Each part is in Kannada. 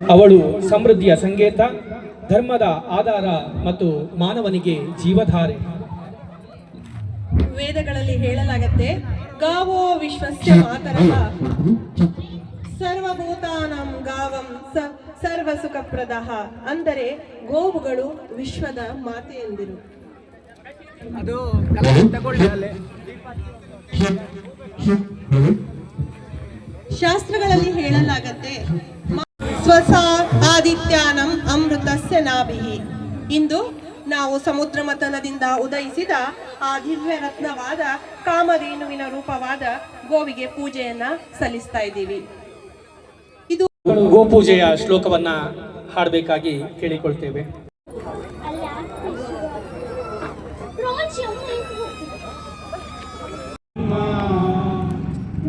ಅವಳು ಸಮೃದ್ಧಿಯ ಸಂಕೇತ ಧರ್ಮದ ಆಧಾರ ಮತ್ತು ಮಾನವನಿಗೆ ಜೀವಧಾರೆ. ವೇದಗಳಲ್ಲಿ ಹೇಳಲಾಗತ್ತೆ ಗಾವೋ ವಿಶ್ವಸ್ಯ ಮಾತರ. ಸರ್ವಭೂತಾನಂ ಗಾವಂ ಸರ್ವ ಸುಖಪ್ರದ ಅಂದರೆ ಗೋವುಗಳು ವಿಶ್ವದ ಮಾತೆ ಎಂದಿರು ಅದು ಶಾಸ್ತ್ರಗಳಲ್ಲಿ ಹೇಳಲಾಗತ್ತೆ ಸ್ವಸ ಆದಿತ್ಯಾನಂ ಅಮೃತಸ್ಯ ನಾಭಿಹಿ. ಇಂದು ನಾವು ಸಮುದ್ರ ಮತನದಿಂದ ಉದಯಿಸಿದ ಆ ದಿವ್ಯ ರತ್ನವಾದ ಕಾಮಧೇನುವಿನ ರೂಪವಾದ ಗೋವಿಗೆ ಪೂಜೆಯನ್ನ ಸಲ್ಲಿಸ್ತಾ ಇದ್ದೀವಿ. ಇದು ಗೋಪೂಜೆಯ ಶ್ಲೋಕವನ್ನ ಹಾಡಬೇಕಾಗಿ ಕೇಳಿಕೊಳ್ತೇವೆ.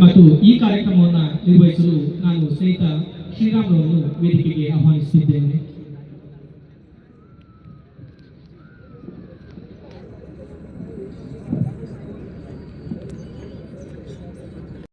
ಮತ್ತು ಈ ಕಾರ್ಯಕ್ರಮವನ್ನು ನಿರ್ವಹಿಸಲು ನಾನು ಸ್ನೇಹಿತ ಶ್ರೀರಾಮ್ರವನ್ನು ವೇದಿಕೆಗೆ ಆಹ್ವಾನಿಸುತ್ತಿದ್ದೇನೆ.